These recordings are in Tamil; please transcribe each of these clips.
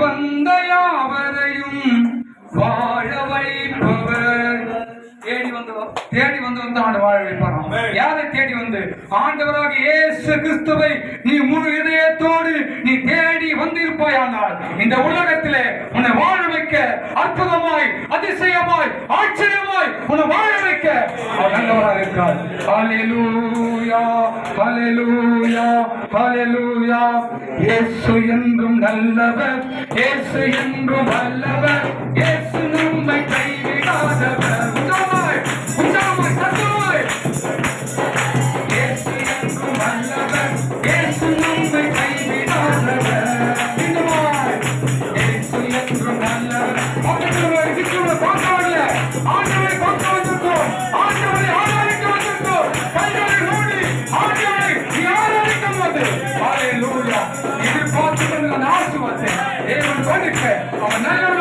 வந்த யாவரையும் வாழ வைப்பவர். தேடி வந்து தேடி வந்தவர் ஆண்டு வாழ வைப்பாராம். யாரை தேடி வந்து? ஆண்டவராக இயேசு கிறிஸ்துவை நீ முழு இதயத்தோடு நீ தேடி வந்திருப்பாயானால் இந்த உலகத்திலே உன்னை வாழ வைக்க அற்புதமாய் அதிசயமாய் ஆச்சரிய உன வாழ வைக்க அவர் நல்லவராக இருக்கிறார். ஹalleluya ஹalleluya ஹalleluya. இயேசு என்றும் நல்லவர் இயேசு என்றும் நம்மை கைவிடாதவர். நாளைக்கு வந்து அவன் நல்ல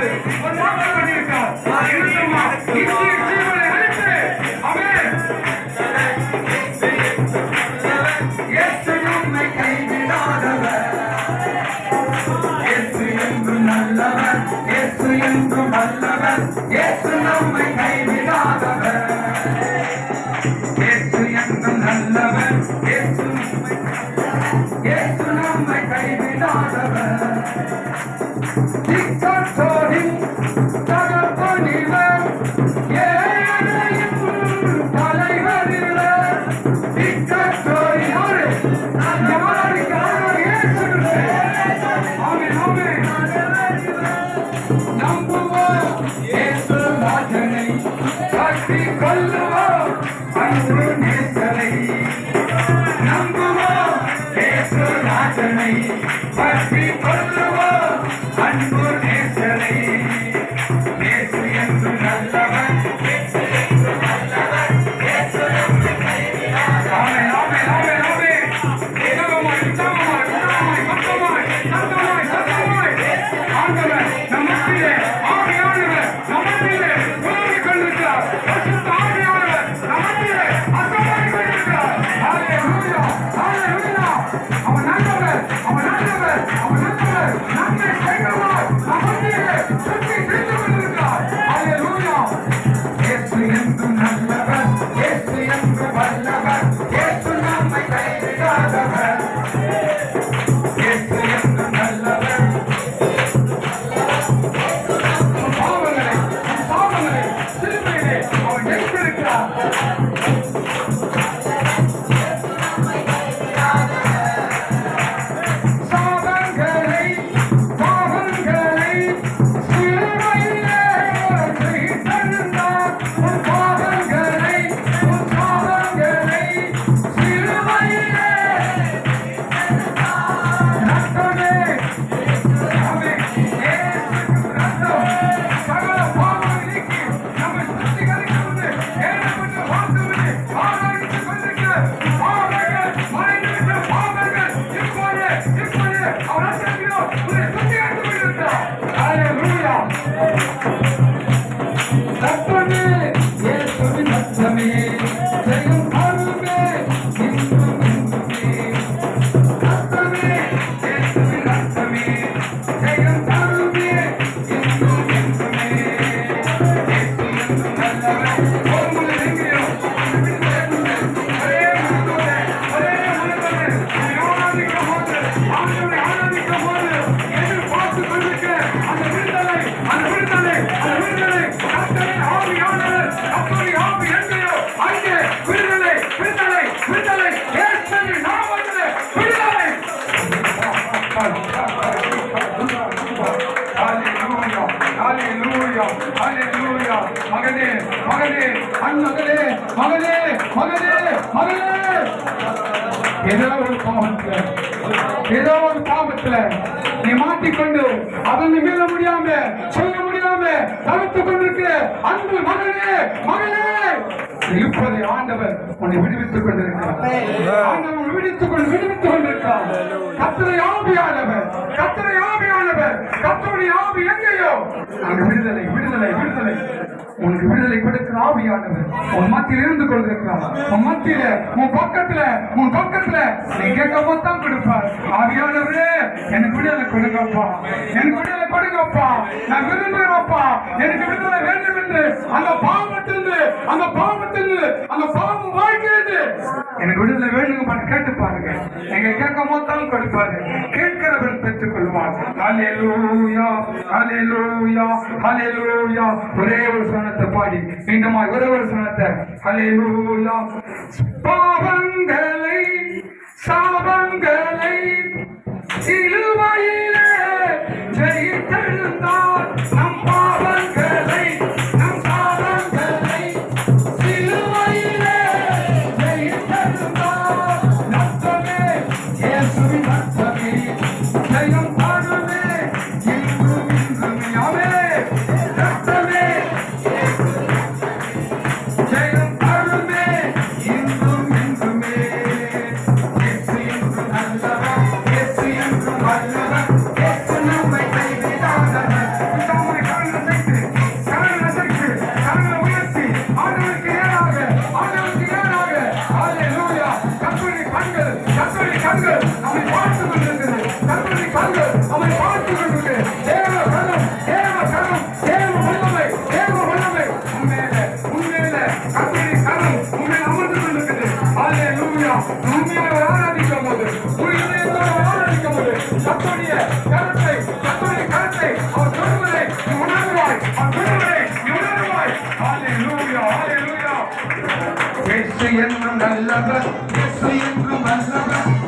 கொண்டு கொண்டாட பண்ணியிருக்கார் Amen. Hoje vai. மகனே மகனே அன் மகளே மகனே மகனே. மகளே ஏதோ ஒரு பாவத்துல ஏதோ ஒரு பாவத்துல நீ மாட்டிக்கொண்டு அதன் மீள முடியாம சொல்ல முடியாம தவித்துக் கொண்டிருக்கிற அன்பு மகனே மகளே இப்போதை ஆண்டவர் உன்னை விடுவித்துக் கொண்டிருக்கிறார். ஆண்டவர் விடுவித்துக் கொண்டு விடுவித்துக் கொண்டிருக்கிறார். கத்தரை ஆவியானவர் கத்தரை ஆவியானவர் கத்தருடைய ஆவி எங்கேயோ? அங்கு விடுதலை விடுதலை விடுதலை. உனக்கு விடுதலை கொடுக்கிற ஆவியானவர். உன் மத்தியில் இருந்து கொண்டிருக்கிறார். உன் மத்தியில உன் பக்கத்துல உன் பக்கத்துல நீ கேட்கும் தான் கொடுப்பார். ஆவியானவரே எனக்கு விடுதலை கொடுங்கப்பா. எனக்கு விடுதலை கொடுங்கப்பா. நான் விரும்புகிறப்பா எனக்கு விடுதலை வேண்டும் என்று அந்த பாவத்திலிருந்து அந்த பாவத்திலிருந்து அந்த பாவம் வாழ்கிறது எனக்கு விடுதலை வேணுங்க கேட்டு பாருங்க. எங்க கேட்கும் போது கொடுப்பாரு. கேட்கிறவன் பெற்றுக் கொள்வார். ஒரே ஒரு சனத்தை பாடி மீண்டுமா ஒரே ஒரு சனத்தை ஹalleluya. பாவங்களை சாபங்களை சிலுவையிலே இயேசு என்றும் நல்லவர் இயேசு என்றும் நல்லவர்